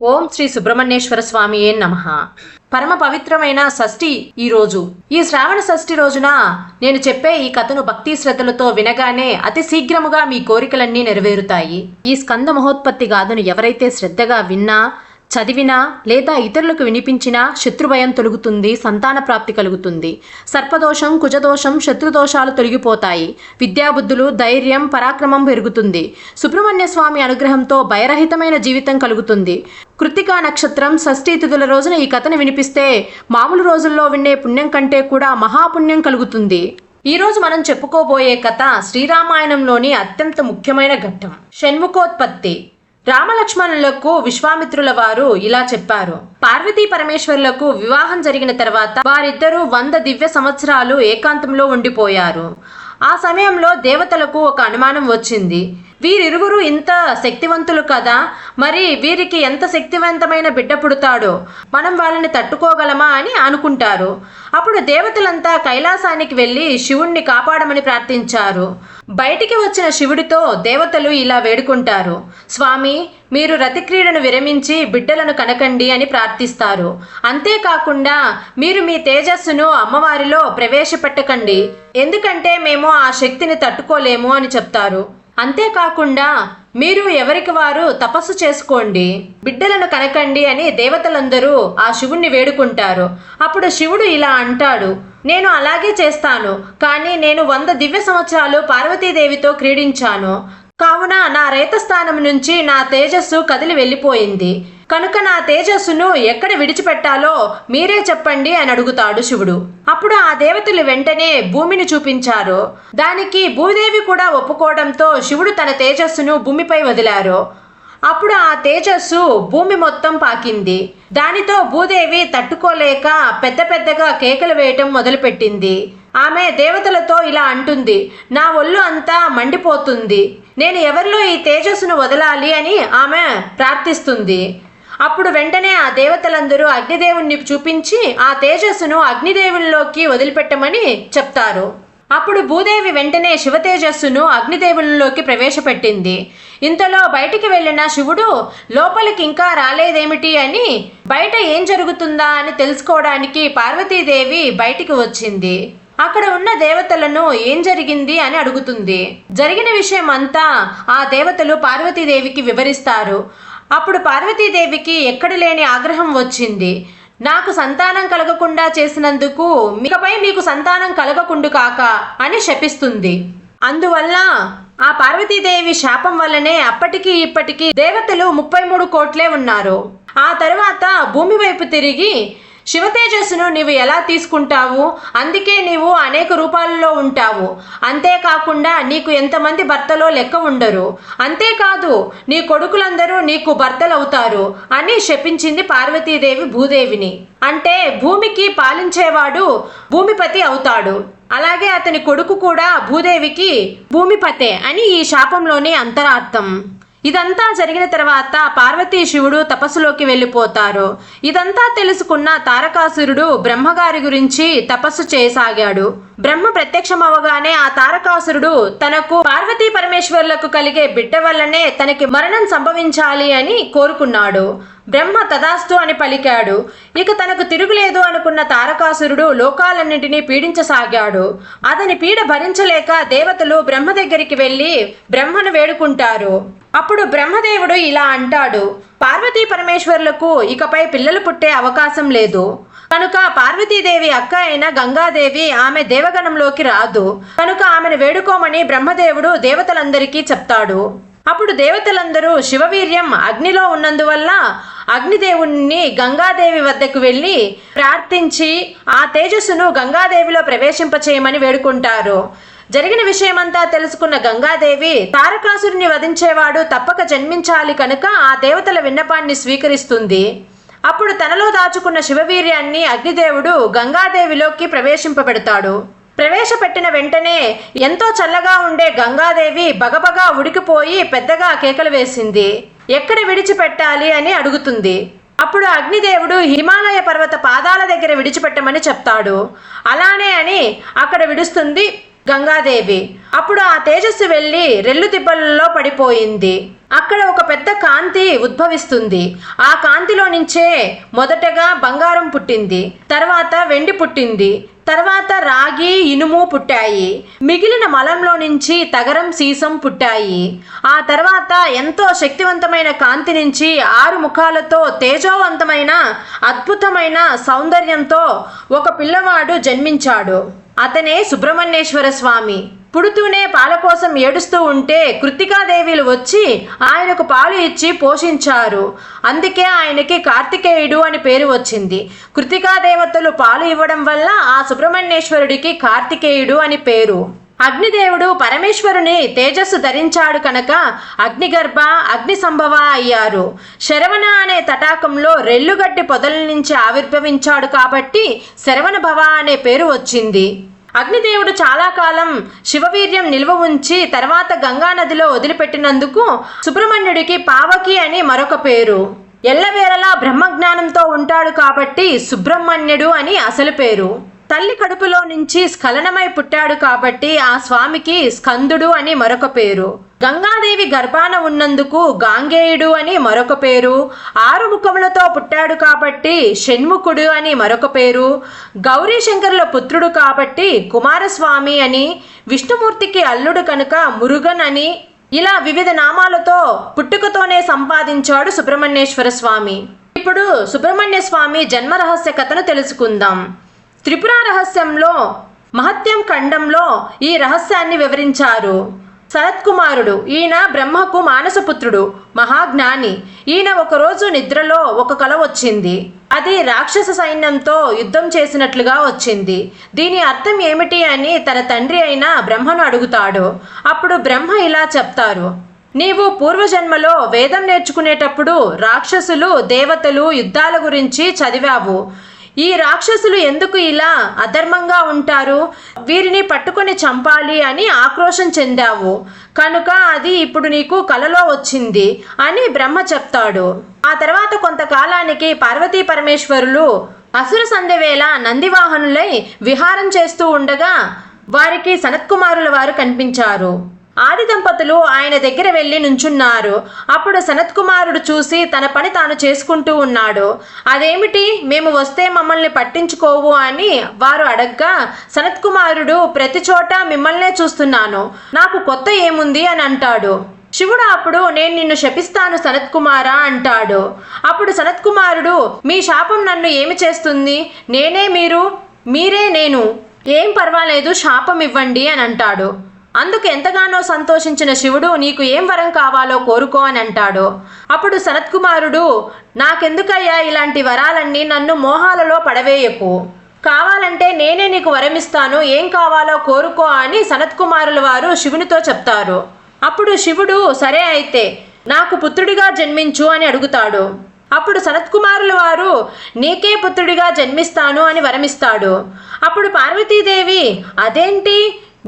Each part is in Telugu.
ఓం శ్రీ సుబ్రహ్మణ్యేశ్వర స్వామి ఏ నమ. పరమ పవిత్రమైన షష్ఠి ఈ రోజు. ఈ శ్రావణ షష్ఠి రోజున నేను చెప్పే ఈ కథను భక్తి శ్రద్ధలతో వినగానే అతి శీఘ్రముగా మీ కోరికలన్నీ నెరవేరుతాయి. ఈ స్కంద మహోత్పత్తి గాథను ఎవరైతే శ్రద్ధగా విన్నా చదివినా లేదా ఇతరులకు వినిపించినా శత్రుభయం తొలుగుతుంది సంతాన ప్రాప్తి కలుగుతుంది. సర్పదోషం కుజదోషం శత్రుదోషాలు తొలగిపోతాయి. విద్యాబుద్ధులు ధైర్యం పరాక్రమం పెరుగుతుంది. సుబ్రహ్మణ్య స్వామి అనుగ్రహంతో భయరహితమైన జీవితం కలుగుతుంది. కృతికా నక్షత్రం షష్ఠీ తిథుల రోజున ఈ కథను వినిపిస్తే మామూలు రోజుల్లో వినే పుణ్యం కంటే కూడా మహాపుణ్యం కలుగుతుంది. ఈరోజు మనం చెప్పుకోబోయే కథ శ్రీరామాయణంలోని అత్యంత ముఖ్యమైన ఘట్టం షణ్ముఖోత్పత్తి. రామలక్ష్మణులకు విశ్వామిత్రుల వారు ఇలా చెప్పారు. పార్వతీ పరమేశ్వర్లకు వివాహం జరిగిన తర్వాత వారిద్దరూ వంద దివ్య సంవత్సరాలు ఏకాంతంలో ఉండిపోయారు. ఆ సమయంలో దేవతలకు ఒక అనుమానం వచ్చింది. వీరిరువురు ఇంత శక్తివంతులు కదా? మరి వీరికి ఎంత శక్తివంతమైన బిడ్డ పుడతాడో? మనం వాళ్ళని తట్టుకోగలమా అని అనుకుంటారు. అప్పుడు దేవతలంతా కైలాసానికి వెళ్ళి శివుణ్ణి కాపాడమని ప్రార్థించారు. బయటికి వచ్చిన శివుడితో దేవతలు ఇలా వేడుకుంటారు. స్వామి మీరు రతిక్రీడను విరమించి బిడ్డలను కనకండి అని ప్రార్థిస్తారు. అంతేకాకుండా మీరు మీ తేజస్సును అమ్మవారిలో ప్రవేశపెట్టకండి. ఎందుకంటే మేము ఆ శక్తిని తట్టుకోలేము అని చెప్తారు. అంతేకాకుండా మీరు ఎవరికి వారు తపస్సు చేసుకోండి బిడ్డలను కనకండి అని దేవతలందరూ ఆ శివుణ్ణి వేడుకుంటారు. అప్పుడు శివుడు ఇలా అంటాడు నేను అలాగే చేస్తాను కానీ నేను వంద దివ్య సంవత్సరాలు పార్వతీదేవితో క్రీడించాను. కావున నా రేతస్థానం నుంచి నా తేజస్సు కదిలి వెళ్ళిపోయింది. కనుక నా తేజస్సును ఎక్కడ విడిచిపెట్టాలో మీరే చెప్పండి అని అడుగుతాడు శివుడు. అప్పుడు ఆ దేవతలు వెంటనే భూమిని చూపించారు. దానికి భూదేవి కూడా ఒప్పుకోవడంతో శివుడు తన తేజస్సును భూమిపై వదిలారు. అప్పుడు ఆ తేజస్సు భూమి మొత్తం పాకింది. దానితో భూదేవి తట్టుకోలేక పెద్ద పెద్దగా కేకలు వేయటం మొదలుపెట్టింది. ఆమె దేవతలతో ఇలా అంటుంది నా ఒళ్ళు అంతా మండిపోతుంది. నేను ఎవరిలో ఈ తేజస్సును వదలాలి అని ఆమె ప్రార్థిస్తుంది. అప్పుడు వెంటనే ఆ దేవతలందరూ అగ్నిదేవుణ్ణి చూపించి ఆ తేజస్సును అగ్నిదేవుల్లోకి వదిలిపెట్టమని చెప్తారు. అప్పుడు భూదేవి వెంటనే శివతేజస్సును అగ్నిదేవుల్లోకి ప్రవేశపెట్టింది. ఇంతలో బయటికి వెళ్ళిన శివుడు లోపలికి ఇంకా రాలేదేమిటి అని బయట ఏం జరుగుతుందా అని తెలుసుకోవడానికి పార్వతీదేవి బయటికి వచ్చింది. అక్కడ ఉన్న దేవతలను ఏం జరిగింది అని అడుగుతుంది. జరిగిన విషయం అంతా ఆ దేవతలు పార్వతీదేవికి వివరిస్తారు. అప్పుడు పార్వతీదేవికి ఎక్కడ లేని ఆగ్రహం వచ్చింది. నాకు సంతానం కలగకుండా చేసినందుకు మీకపై మీకు సంతానం కలగకుండు కాక అని శపిస్తుంది. అందువల్ల ఆ పార్వతీదేవి శాపం వల్లనే అప్పటికి ఇప్పటికీ దేవతలు ముప్పై మూడు కోట్లే ఉన్నారు. ఆ తర్వాత భూమి వైపు తిరిగి శివతేజస్సును నీవు ఎలా తీసుకుంటావు? అందుకే నీవు అనేక రూపాలలో ఉంటావు. అంతేకాకుండా నీకు ఎంతమంది భర్తలో లెక్క ఉండరు. అంతేకాదు నీ కొడుకులందరూ నీకు భర్తలవుతారు అని శపించింది పార్వతీదేవి భూదేవిని. అంటే భూమికి పాలించేవాడు భూమిపతి అవుతాడు. అలాగే అతని కొడుకు కూడా భూదేవికి భూమిపతే అని ఈ శాపంలోని అంతరార్థం. ఇదంతా జరిగిన తర్వాత పార్వతీ శివుడు తపస్సులోకి వెళ్ళిపోతారు. ఇదంతా తెలుసుకున్న తారకాసురుడు బ్రహ్మగారి గురించి తపస్సు చేయసాగాడు. బ్రహ్మ ప్రత్యక్షమవగానే ఆ తారకాసురుడు తనకు పార్వతీ పరమేశ్వరులకు కలిగే బిడ్డ వల్లనే తనకి మరణం సంభవించాలి అని కోరుకున్నాడు. బ్రహ్మ తదాస్తు అని పలికాడు. ఇక తనకు తిరుగులేదు అనుకున్న తారకాసురుడు లోకాలన్నింటినీ పీడించసాగాడు. అతని పీడ భరించలేక దేవతలు బ్రహ్మ దగ్గరికి వెళ్ళి బ్రహ్మను వేడుకుంటారు. అప్పుడు బ్రహ్మదేవుడు ఇలా అంటాడు పార్వతీ పరమేశ్వర్లకు ఇకపై పిల్లలు పుట్టే అవకాశం లేదు. కనుక పార్వతీదేవి అక్క అయిన గంగాదేవి ఆమె దేవగణంలోకి రాదు. కనుక ఆమెను వేడుకోమని బ్రహ్మదేవుడు దేవతలందరికీ చెప్తాడు. అప్పుడు దేవతలందరూ శివవీర్యం అగ్నిలో ఉన్నందువల్ల అగ్నిదేవుణ్ణి గంగాదేవి వద్దకు వెళ్ళి ప్రార్థించి ఆ తేజస్సును గంగాదేవిలో ప్రవేశింపచేయమని వేడుకుంటారు. జరిగిన విషయమంతా తెలుసుకున్న గంగాదేవి తారకాసురుని వధించేవాడు తప్పక జన్మించాలి కనుక ఆ దేవతల విన్నపాన్ని స్వీకరిస్తుంది. అప్పుడు తనలో దాచుకున్న శివవీర్యాన్ని అగ్నిదేవుడు గంగాదేవిలోకి ప్రవేశింపబెడతాడు. ప్రవేశపెట్టిన వెంటనే ఎంతో చల్లగా ఉండే గంగాదేవి బగబగా ఉడికిపోయి పెద్దగా కేకలు వేసింది. ఎక్కడ విడిచిపెట్టాలి అని అడుగుతుంది. అప్పుడు అగ్నిదేవుడు హిమాలయ పర్వత పాదాల దగ్గర విడిచిపెట్టమని చెప్తాడు. అలానే అని అక్కడ విడుస్తుంది గంగాదేవి. అప్పుడు ఆ తేజస్సు వెళ్ళి రెల్లు దిబ్బలలో పడిపోయింది. అక్కడ ఒక పెద్ద కాంతి ఉద్భవిస్తుంది. ఆ కాంతిలో నుంచే మొదటగా బంగారం పుట్టింది. తర్వాత వెండి పుట్టింది. తర్వాత రాగి ఇనుము పుట్టాయి. మిగిలిన మలంలో నుంచి తగరం సీసం పుట్టాయి. ఆ తర్వాత ఎంతో శక్తివంతమైన కాంతి నుంచి ఆరు ముఖాలతో తేజోవంతమైన అద్భుతమైన సౌందర్యంతో ఒక పిల్లవాడు జన్మించాడు. అతనే సుబ్రహ్మణ్యేశ్వర స్వామి. పుడుతూనే పాల కోసం ఏడుస్తూ ఉంటే కృతికాదేవిలు వచ్చి ఆయనకు పాలు ఇచ్చి పోషించారు. అందుకే ఆయనకి కార్తికేయుడు అని పేరు వచ్చింది. కృతికాదేవతలు పాలు ఇవ్వడం వల్ల ఆ సుబ్రహ్మణ్యేశ్వరుడికి కార్తికేయుడు అని పేరు. అగ్నిదేవుడు పరమేశ్వరుని తేజస్సు ధరించాడు కనుక అగ్నిగర్భ అగ్ని సంభవ అయ్యారు. శరవణ అనే తటాకంలో రెల్లుగడ్డి పొదల నుంచి ఆవిర్భవించాడు కాబట్టి శరవణ భవ అనే పేరు వచ్చింది. అగ్నిదేవుడు చాలా కాలం శివవీర్యం నిల్వ ఉంచి తర్వాత గంగా నదిలో వదిలిపెట్టినందుకు సుబ్రహ్మణ్యుడికి పావకి అని మరొక పేరు. ఎల్లవేళలా బ్రహ్మజ్ఞానంతో ఉంటాడు కాబట్టి సుబ్రహ్మణ్యుడు అని అసలు పేరు. తల్లి కడుపులో నుంచి స్ఖలనమై పుట్టాడు కాబట్టి ఆ స్వామికి స్కందుడు అని మరొక పేరు. గంగాదేవి గర్భాన ఉన్నందుకు గాంగేయుడు అని మరొక పేరు. ఆరు ముఖములతో పుట్టాడు కాబట్టి షణ్ముఖుడు అని మరొక పేరు. గౌరీ శంకరుల పుత్రుడు కాబట్టి కుమారస్వామి అని విష్ణుమూర్తికి అల్లుడు కనుక మురుగన్ అని ఇలా వివిధ నామాలతో పుట్టుకతోనే సంపాదించాడు సుబ్రహ్మణ్యేశ్వర స్వామి. ఇప్పుడు సుబ్రహ్మణ్య స్వామి జన్మ రహస్య కథను తెలుసుకుందాం. త్రిపుర రహస్యంలో మహత్యం ఖండంలో ఈ రహస్యాన్ని వివరించారు. శరత్కుమారుడు ఈయన బ్రహ్మకు మానసపుత్రుడు మహాజ్ఞాని. ఈయన ఒకరోజు నిద్రలో ఒక కల వచ్చింది. అది రాక్షస సైన్యంతో యుద్ధం చేసినట్లుగా వచ్చింది. దీని అర్థం ఏమిటి అని తన తండ్రి అయిన బ్రహ్మను అడుగుతాడు. అప్పుడు బ్రహ్మ ఇలా చెప్తారు. నీవు పూర్వజన్మలో వేదం నేర్చుకునేటప్పుడు రాక్షసులు దేవతలు యుద్ధాల గురించి చదివావు. ఈ రాక్షసులు ఎందుకు ఇలా అధర్మంగా ఉంటారు? వీరిని పట్టుకొని చంపాలి అని ఆక్రోశం చెందావు. కనుక అది ఇప్పుడు నీకు కలలో వచ్చింది అని బ్రహ్మ చెప్తాడు. ఆ తర్వాత కొంతకాలానికి పార్వతీ పరమేశ్వరులు అసుర సంధ్యవేళ నందివాహనులై విహారం చేస్తూ ఉండగా వారికి సనత్కుమారుల వారు కనిపించారు. ఆది దంపతులు ఆయన దగ్గర వెళ్ళి నుంచున్నారు. అప్పుడు సనత్ కుమారుడు చూసి తన పని తాను చేసుకుంటూ ఉన్నాడు. అదేమిటి? మేము వస్తే మమ్మల్ని పట్టించుకోవు అని వారు అడగ్గా సనత్ కుమారుడు ప్రతి చోట మిమ్మల్నే చూస్తున్నాను. నాకు కొత్త ఏముంది? అని అంటాడు. శివుడు అప్పుడు నేను నిన్ను శపిస్తాను సనత్ కుమారా అంటాడు. అప్పుడు సనత్ కుమారుడు మీ శాపం నన్ను ఏమి చేస్తుంది? నేనే మీరు మీరే నేను. ఏం పర్వాలేదు శాపం ఇవ్వండి అని అంటాడు. అందుకు ఎంతగానో సంతోషించిన శివుడు నీకు ఏం వరం కావాలో కోరుకో అని అంటాడు. అప్పుడు సనత్కుమారుడు నాకెందుకయ్యా ఇలాంటి వరాలన్నీ నన్ను మోహాలలో పడవేయకు. కావాలంటే నేనే నీకు వరమిస్తాను ఏం కావాలో కోరుకో అని సనత్కుమారుల వారు శివునితో చెప్తారు. అప్పుడు శివుడు సరే అయితే నాకు పుత్రుడిగా జన్మించు అని అడుగుతాడు. అప్పుడు సనత్కుమారుల వారు నీకే పుత్రుడిగా జన్మిస్తాను అని వరమిస్తాడు. అప్పుడు పార్వతీదేవి అదేంటి?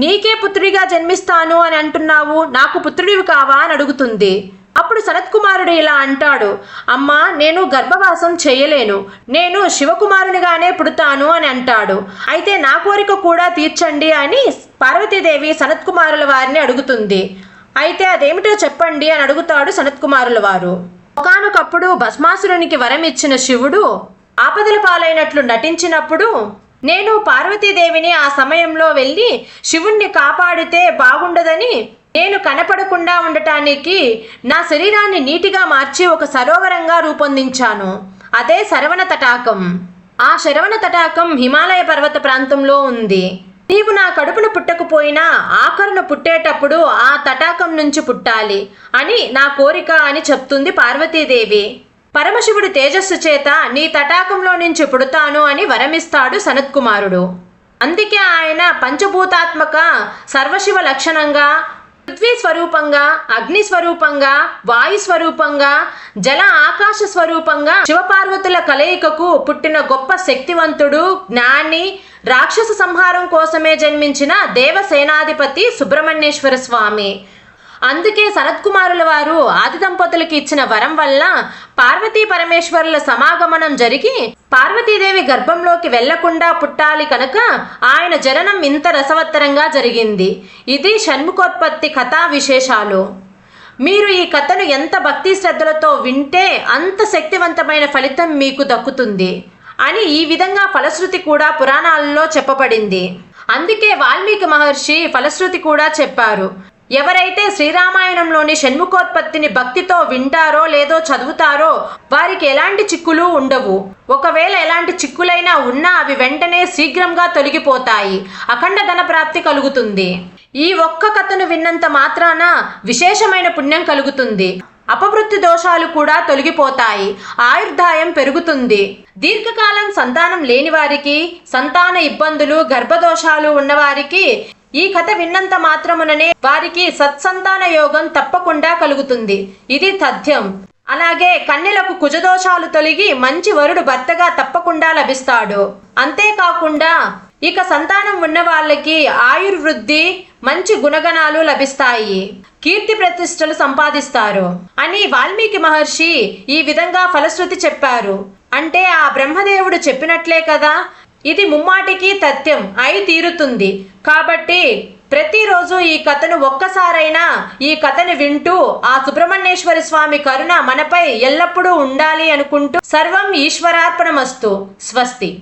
నీకే పుత్రుడిగా జన్మిస్తాను అని అంటున్నావు నాకు పుత్రుడివి కావా అని అడుగుతుంది. అప్పుడు సనత్కుమారుడు ఇలా అంటాడు అమ్మా నేను గర్భవాసం చేయలేను నేను శివకుమారునిగానే పుడతాను అని అంటాడు. అయితే నా కోరిక కూడా తీర్చండి అని పార్వతీదేవి సనత్కుమారుల వారిని అడుగుతుంది. అయితే అదేమిటో చెప్పండి అని అడుగుతాడు సనత్కుమారుల వారు. ఒకనొకప్పుడు భస్మాసురునికి వరం ఇచ్చిన శివుడు ఆపదల పాలైనట్లు నటించినప్పుడు నేను పార్వతీదేవిని ఆ సమయంలో వెళ్ళి శివుణ్ణి కాపాడితే బాగుండదని నేను కనపడకుండా ఉండటానికి నా శరీరాన్ని నీటిగా మార్చి ఒక సరోవరంగా రూపొందించాను. అదే శరవణ తటాకం. ఆ శరవణ తటాకం హిమాలయ పర్వత ప్రాంతంలో ఉంది. నీవు నా కడుపును పుట్టకపోయినా ఆఖరును పుట్టేటప్పుడు ఆ తటాకం నుంచి పుట్టాలి అని నా కోరిక అని చెప్తుంది పార్వతీదేవి. పరమశివుడి తేజస్సు చేత నీ తటాకంలో నుంచి పుడతాను అని వరమిస్తాడు సనత్కుమారుడు. అందుకే ఆయన పంచభూతాత్మక సర్వశివ లక్షణంగా పృథ్వీ స్వరూపంగా అగ్ని స్వరూపంగా వాయు స్వరూపంగా జల ఆకాశ స్వరూపంగా శివపార్వతుల కలయికకు పుట్టిన గొప్ప శక్తివంతుడు జ్ఞాని రాక్షస సంహారం కోసమే జన్మించిన దేవసేనాధిపతి సుబ్రహ్మణ్యేశ్వర స్వామి. అందుకే సనత్కుమారుల వారు ఆది దంపతులకి ఇచ్చిన వరం వల్ల పార్వతీ పరమేశ్వరుల సమాగమనం జరిగి పార్వతీదేవి గర్భంలోకి వెళ్ళకుండా పుట్టాలి కనుక ఆయన జననం ఇంత రసవత్తరంగా జరిగింది. ఇది షణ్ముఖోత్పత్తి కథా విశేషాలు. మీరు ఈ కథను ఎంత భక్తి శ్రద్ధలతో వింటే అంత శక్తివంతమైన ఫలితం మీకు దక్కుతుంది అని ఈ విధంగా ఫలశ్రుతి కూడా పురాణాలలో చెప్పబడింది. అందుకే వాల్మీకి మహర్షి ఫలశ్రుతి కూడా చెప్పారు. ఎవరైతే శ్రీరామాయణంలోని షణ్ముఖోత్పత్తిని భక్తితో వింటారో లేదో చదువుతారో వారికి ఎలాంటి చిక్కులు ఉండవు. ఒకవేళ ఎలాంటి చిక్కులైనా ఉన్నా అవి వెంటనే శీఘ్రంగా తొలగిపోతాయి. అఖండ ధన ప్రాప్తి కలుగుతుంది. ఈ ఒక్క కథను విన్నంత మాత్రాన విశేషమైన పుణ్యం కలుగుతుంది. అపవృత్తి దోషాలు కూడా తొలగిపోతాయి. ఆయుర్దాయం పెరుగుతుంది. దీర్ఘకాలం సంతానం లేని వారికి సంతాన ఇబ్బందులు గర్భదోషాలు ఉన్నవారికి ఈ కథ విన్నంత మాత్రముననే వారికి సత్సంతాన యోగం తప్పకుండా కలుగుతుంది. ఇది తథ్యం. అలాగే కన్నెలకు కుజదోషాలు తొలగి మంచి వరుడు భర్తగా తప్పకుండా లభిస్తాడు. అంతేకాకుండా ఇక సంతానం ఉన్న వాళ్ళకి ఆయుర్వృద్ధి మంచి గుణగణాలు లభిస్తాయి. కీర్తి ప్రతిష్టలు సంపాదిస్తారు. అని వాల్మీకి మహర్షి ఈ విధంగా ఫలశ్రుతి చెప్పారు. అంటే ఆ బ్రహ్మదేవుడు చెప్పినట్లే కదా ఇది ముమ్మాటికి తథ్యం అయి తీరుతుంది. కాబట్టి ప్రతిరోజు ఈ కథను ఒక్కసారైనా ఈ కథను వింటూ ఆ సుబ్రహ్మణ్యేశ్వర స్వామి కరుణ మనపై ఎల్లప్పుడూ ఉండాలి అనుకుంటూ సర్వం ఈశ్వరార్పణమస్తు. స్వస్తి.